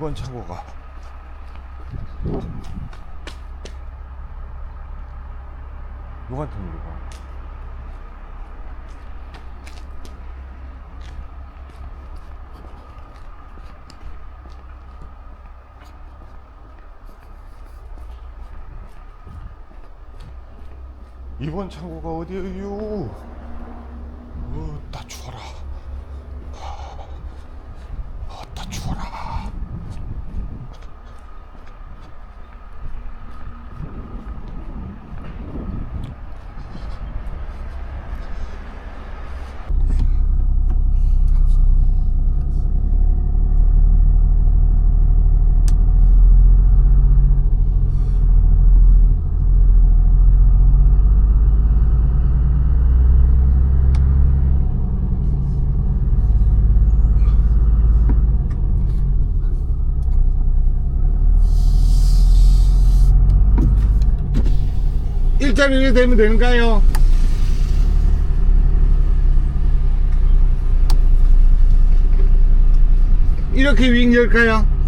이번 창고가 요한통이가 이번 창고가 어디예요? 일자리를 되면 되는가요? 이렇게 윙 열까요?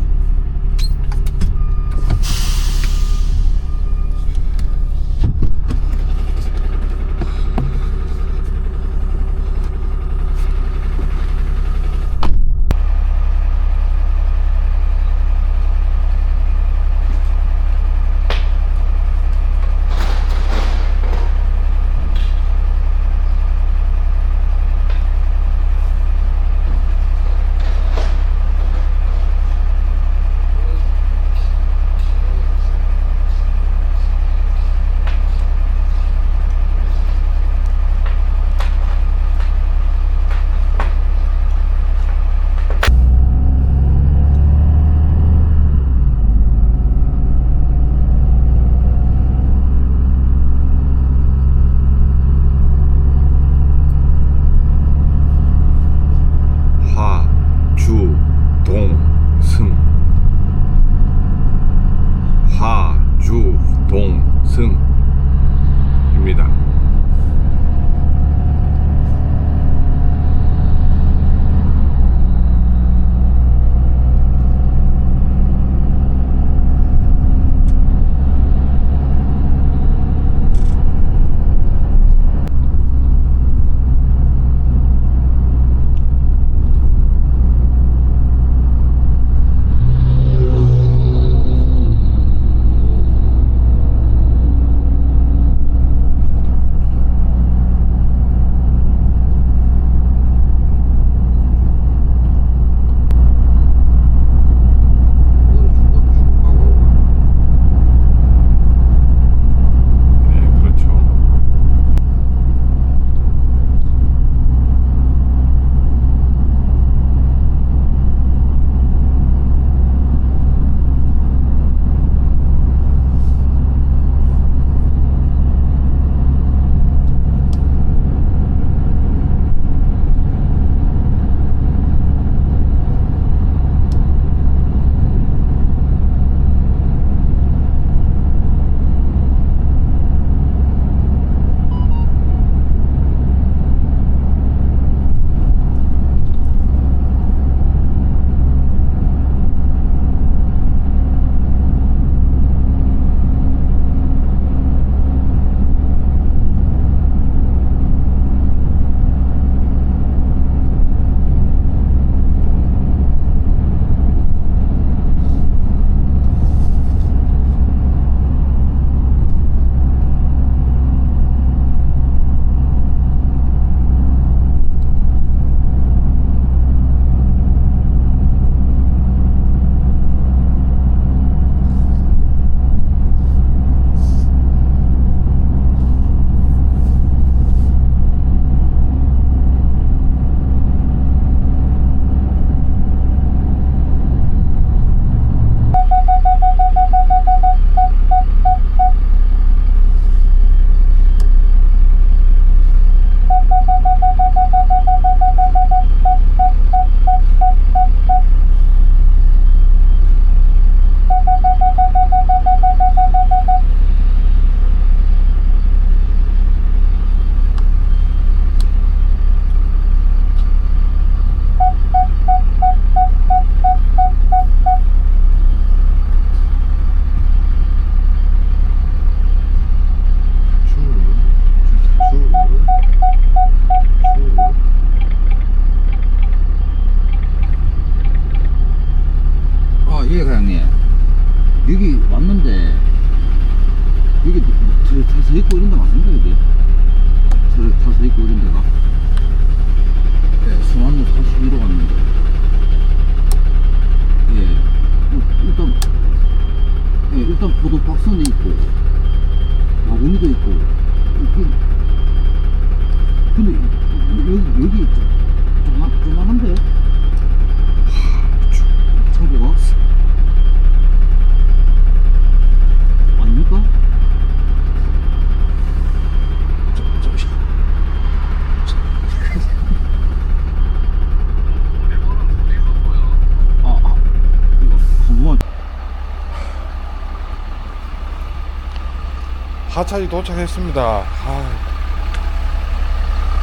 하차이 도착했습니다. 아,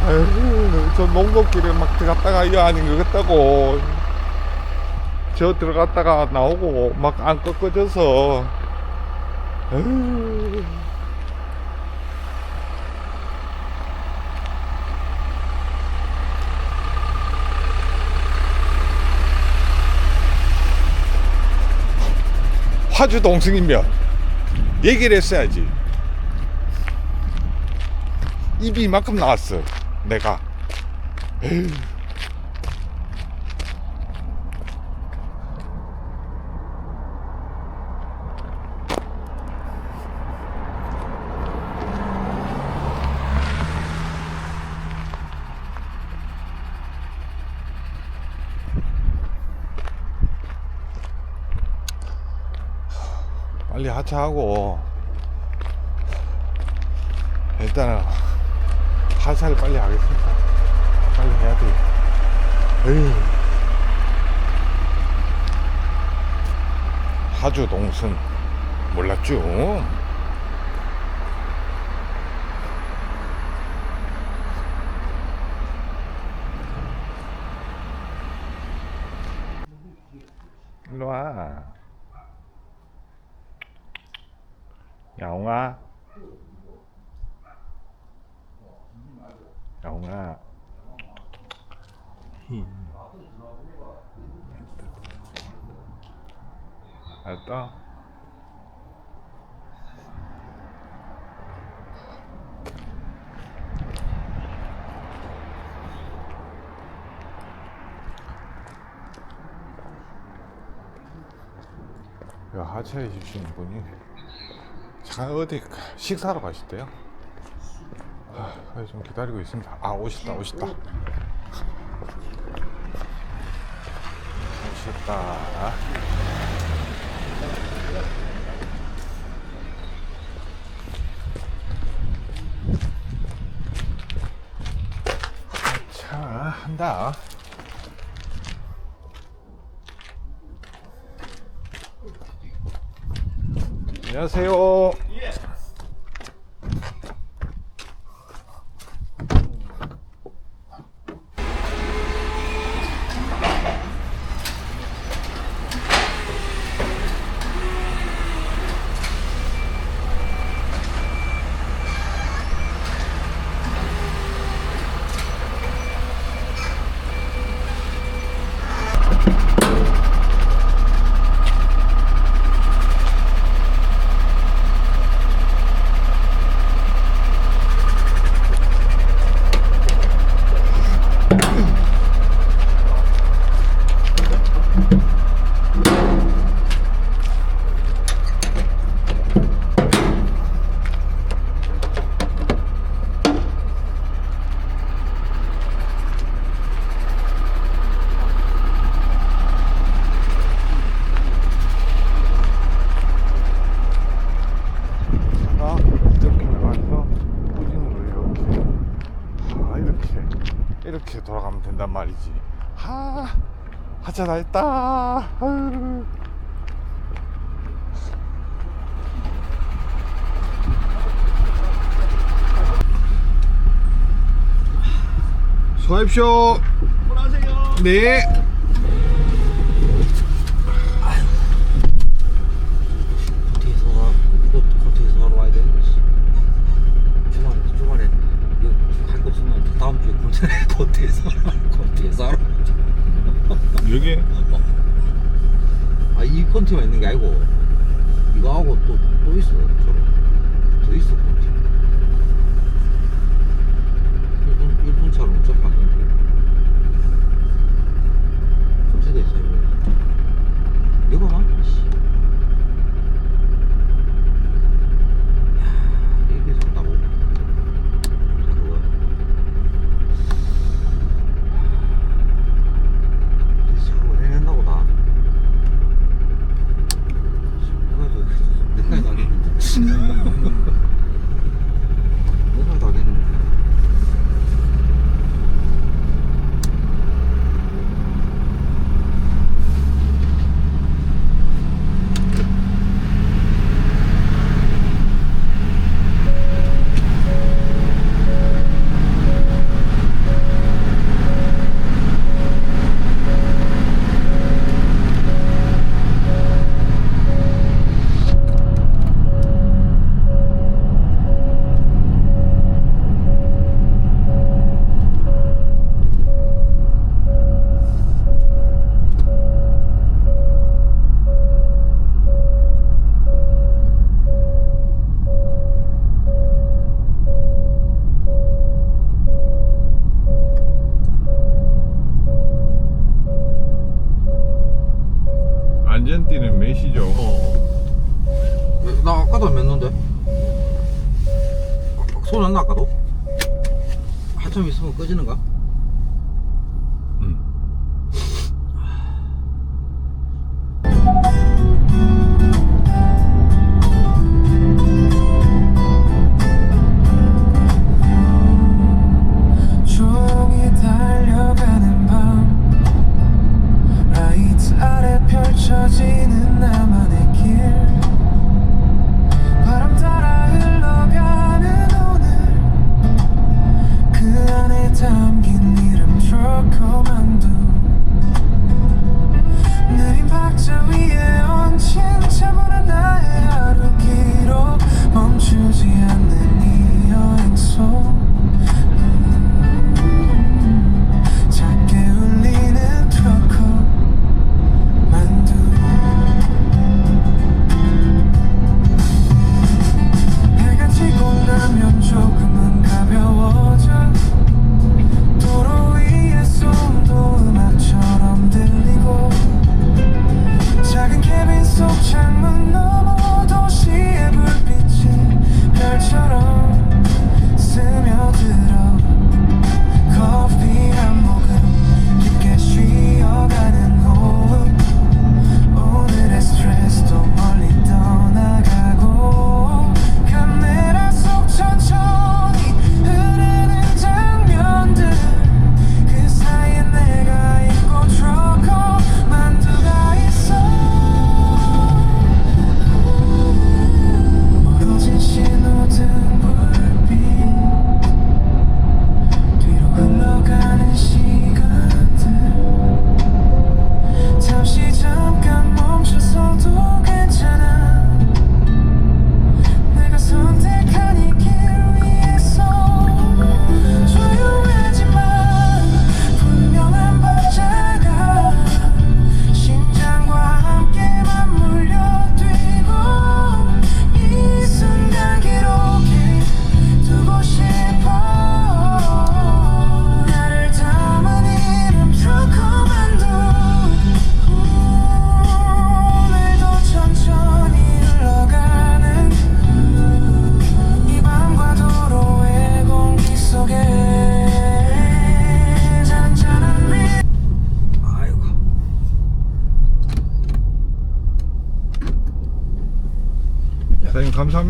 아유, 저 농도길에 막 들어갔다가 이거 아닌 것 같다고. 저 들어갔다가 나오고 막 안 꺾어져서. 화주 동승이면 얘기를 했어야지. 입이 이만큼 나왔어. 내가. 빨리 하차하고 일단은 하차를 빨리 하겠습니다. 빨리 해야 돼. 에휴. 하주 동승 몰랐죠? 일로 와. 야옹아. 야옹아. 알았다. 야, 하차해 주시는 분이 잠깐 어디 가- 식사하러 가셨대요? 아, 좀 기다리고 있습니다. 아, 오셨다, 오셨다. 오셨다. 자, 한다. 안녕하세요. 하차 다 했다. 아유. 수고하십시오. 네 뒤에서 와, 이거 뒤에서 하러 와야 되는 거지. 주말에, 주말에 이거 할거 없으면 다음 주에 콘텐츠 콘텐츠에서 콘텐츠에서 하러. 여기 아, 이 콘티만 있는 게 아니고 이거 하고 또, 또 있어. 멈추지 않는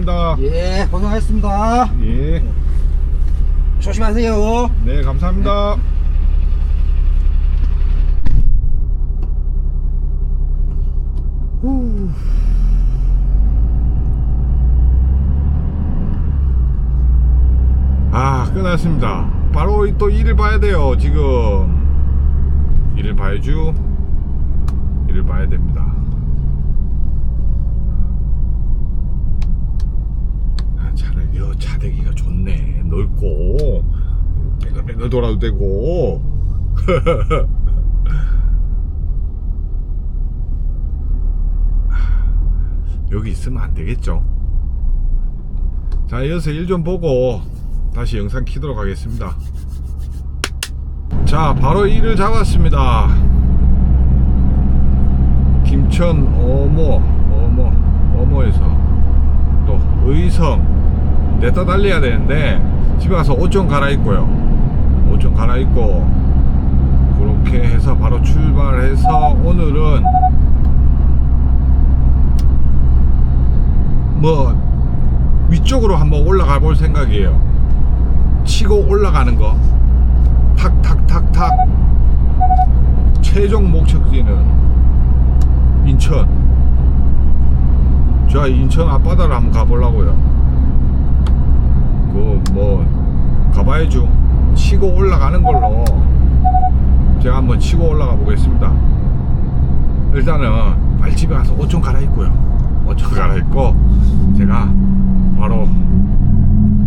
감사합니다. 예, 고생하셨습니다. 예. 조심하세요. 네, 감사합니다. 후. 아, 끝났습니다. 바로 또 일을 봐야 돼요, 지금. 일을 봐야죠. 일을 봐야 됩니다. 아, 차대기가 좋네. 넓고 뺑글뺑글 돌아도 되고. 여기 있으면 안 되겠죠. 자, 이어서 일 좀 보고 다시 영상 키도록 하겠습니다. 자, 바로 일을 잡았습니다. 김천 어모, 어모, 어모에서 또 의성 냈다 달려야 되는데 집에 가서 옷 좀 갈아입고요. 옷 좀 갈아입고 그렇게 해서 바로 출발해서 오늘은 뭐 위쪽으로 한번 올라가 볼 생각이에요. 치고 올라가는 거. 탁탁탁탁. 최종 목적지는 인천. 저 인천 앞바다를 한번 가보려고요. 그뭐 가봐야죠. 치고 올라가는 걸로 제가 한번 치고 올라가 보겠습니다. 일단은 빨리 집에 가서 옷 좀 갈아입고요. 옷 좀 갈아입고 제가 바로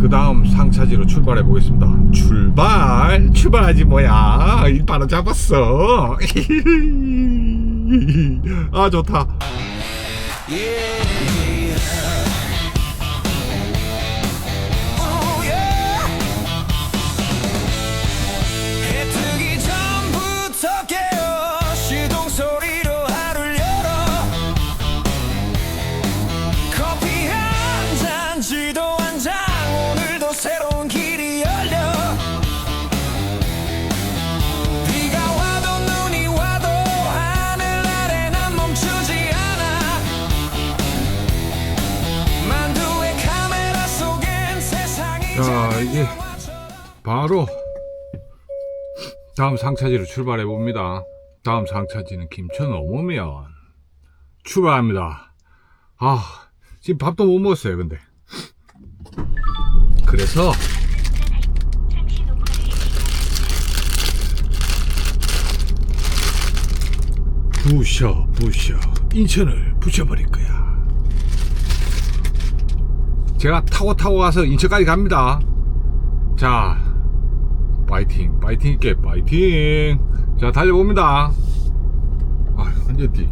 그 다음 상차지로 출발해 보겠습니다. 출발! 출발하지 뭐야! 일 바로 잡았어! 아, 좋다. 다음 상차지로 출발해 봅니다. 다음 상차지는 김천 어머면 출발합니다. 아 지금 밥도 못 먹었어요. 근데 그래서 부셔 부셔 인천을 부셔버릴 거야. 제가 타고 타고 가서 인천까지 갑니다. 자, 파이팅, 파이팅 있게, 파이팅. 자, 달려봅니다. 아, 완전히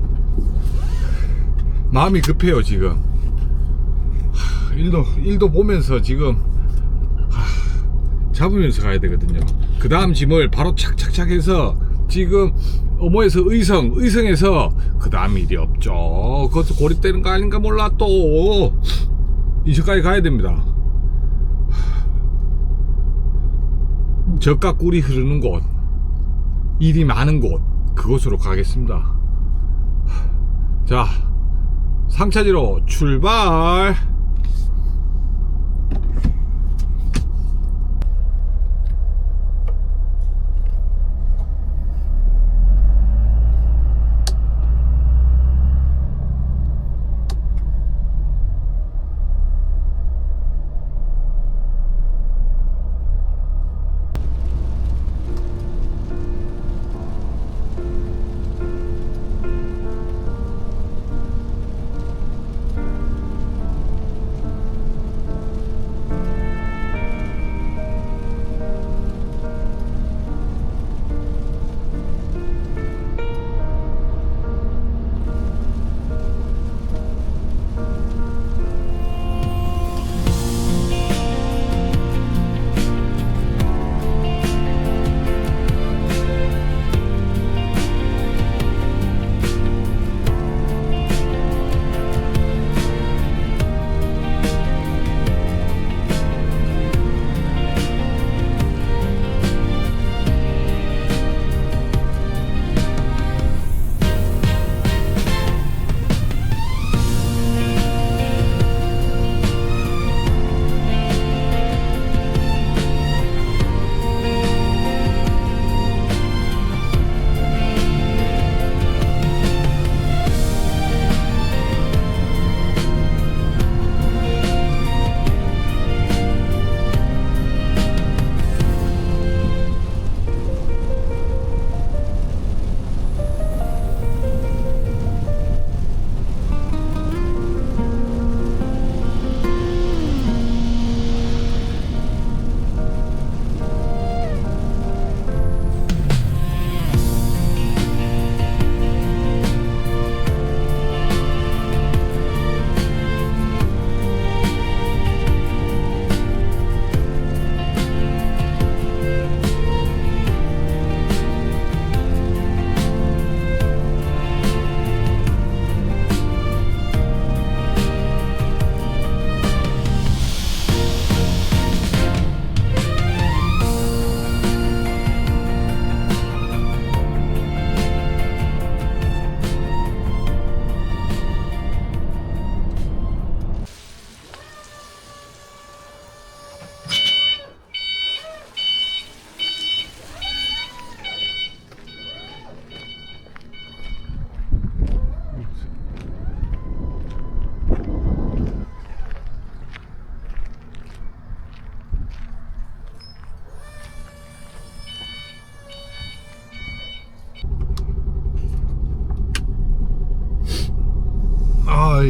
마음이 급해요 지금. 하, 일도 일도 보면서 지금 하, 잡으면서 가야 되거든요. 그 다음 짐을 바로 착착착 해서 지금 어머에서 의성, 의성에서 그 다음 일이 없죠. 그것도 고립되는 거 아닌가 몰라 또 인천까지 가야 됩니다. 젖과 꿀이 흐르는 곳, 일이 많은 곳, 그곳으로 가겠습니다. 자, 상차지로 출발!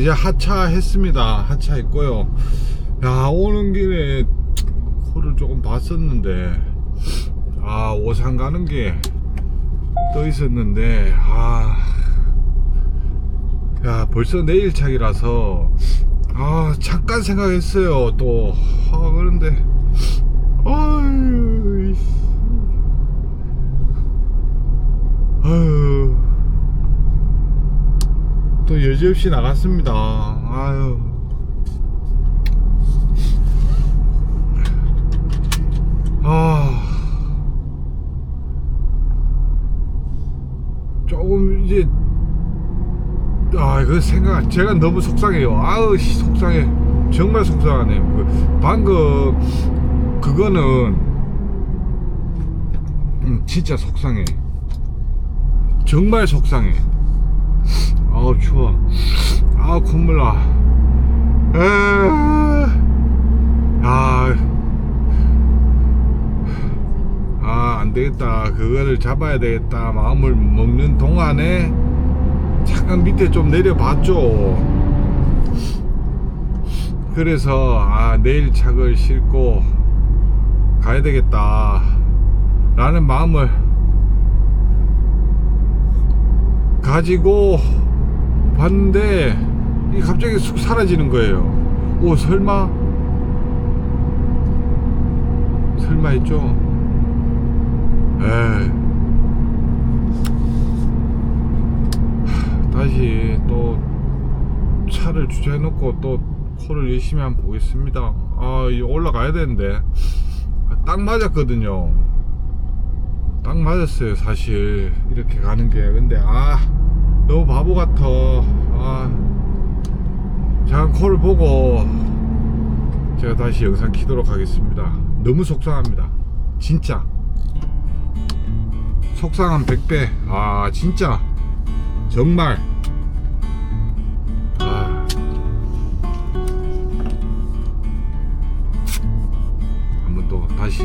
이제 하차했습니다. 하차했고요. 야 오는 길에 코를 조금 봤었는데 아 오산 가는 게 떠 있었는데 아야 벌써 내일 차기라서 아 잠깐 생각했어요. 또 아 그런데 아유. 아유 또 여지없이 나갔습니다. 아유. 아. 조금 이제 아, 그 생각 제가 너무 속상해요. 아우, 씨, 속상해. 정말 속상하네요. 그 방금 그거는 음, 진짜 속상해. 정말 속상해. 아우 추워. 아 콧물 나. 에. 아. 아, 안 되겠다. 그거를 잡아야 되겠다. 마음을 먹는 동안에 잠깐 밑에 좀 내려봤죠. 그래서 아, 내일 착을 싣고 가야 되겠다. 라는 마음을 가지고 봤는데 이 갑자기 쑥 사라지는 거예요. 오 설마 설마 했죠? 에이. 다시 또 차를 주차해 놓고 또 코를 열심히 한번 보겠습니다. 아, 이 올라가야 되는데 아, 딱 맞았거든요. 딱 맞았어요, 사실 이렇게 가는 게. 근데 아, 너무 바보 같아. 아, 잠깐 코를 보고 제가 다시 영상 키도록 하겠습니다. 너무 속상합니다. 진짜. 속상한 100배. 아, 진짜. 정말. 아. 한번 또 다시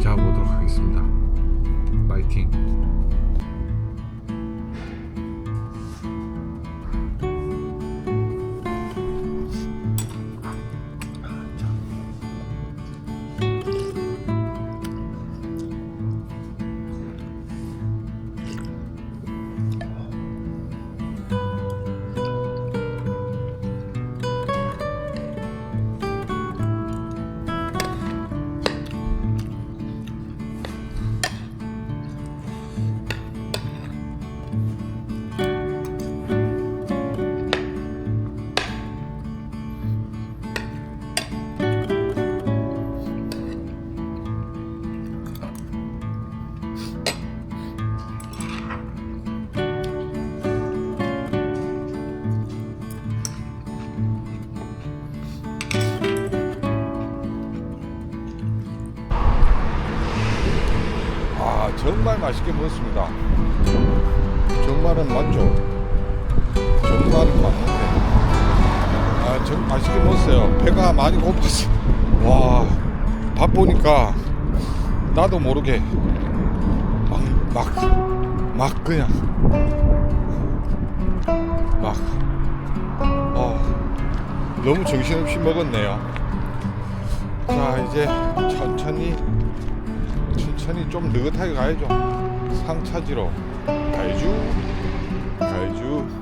잡아보도록 하겠습니다. 파이팅. 맛있게 먹었습니다. 정말은 맞죠? 정말은 맞는데 아 정 맛있게 먹었어요. 배가 많이 고팠어. 와 밥 보니까 나도 모르게 막 막 막 그냥 막 어, 너무 정신없이 먹었네요. 자 이제 천천히 천천히 좀 느긋하게 가야죠. 상 찾으러 가야죠. 가야죠. 가야죠.